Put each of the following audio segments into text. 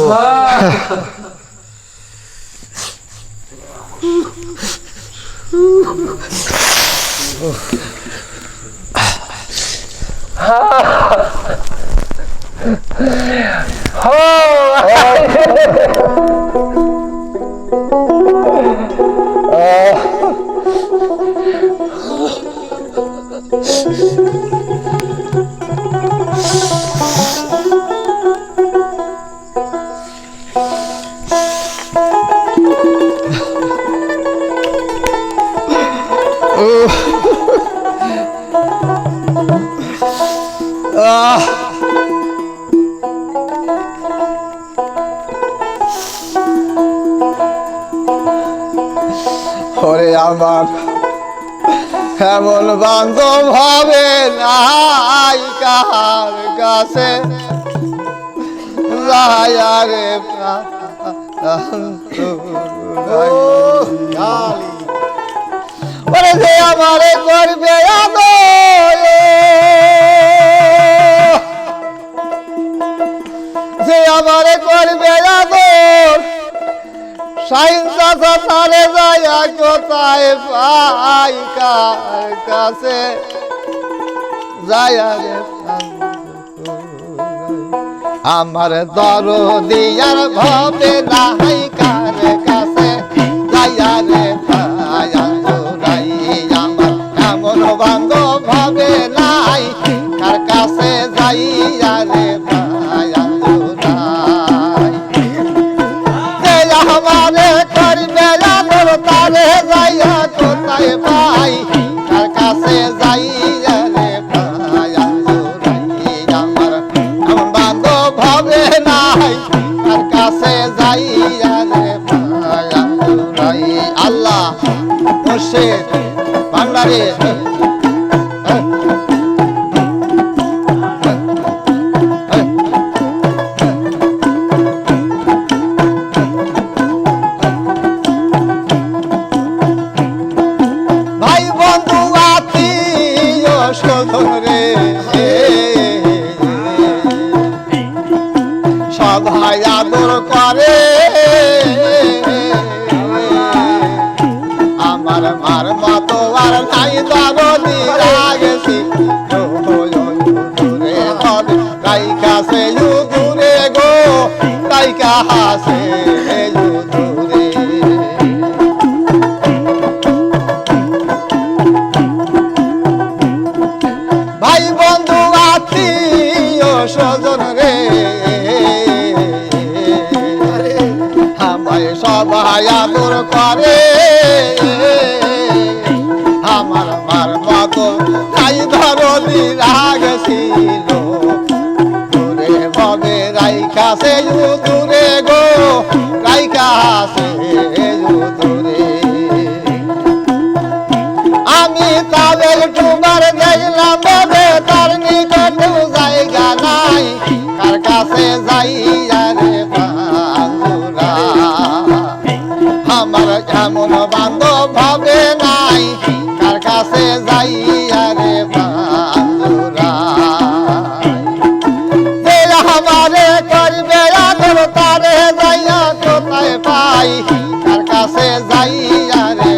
해가지고. 아. এমন বান্ধব হবে নাই কার কাছে। রায়ারে ওরে যে আমারে করবে যে আমারে করবে আদর সাইন চাচা তারে যায় কোথায় পাই কার কাছে যায় রে আমার দর দিয়ার ভাবে মুর্শিদ বাংলাদেশ। ভাই বন্ধু আত্মীয় স্বজন রে। আমায় সবাই আদর করে। আমার মার মতো তাই ধরলি রাগ ছিল। দূরে ভবে রাইখাছে দূরে গো। আমার এমন বান্ধব হবে নাই। কার কাছে যাই আরে যাইয়া কোথায় কার কাছে যাই আরে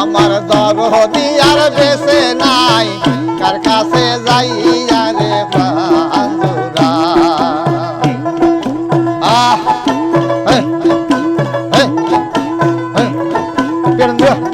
আমার দর দিয়ার বেছে নাই। কার কাছে যাই கிடந்து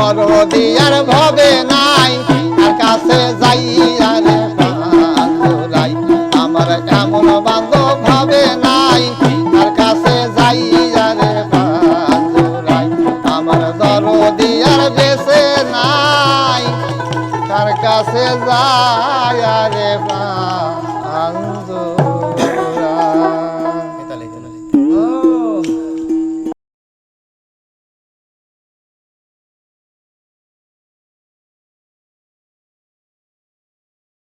দরদিয়ার ভবে নাই আর কাছে যাইয়া রে পান্দুরাই আমার এমন বান্ধ ভাবে নাই আর কাছে যাইয়া রে পান্দুরাই আমার দরদিয়ার বেছে নাই, তার কাছে যাইয়া রে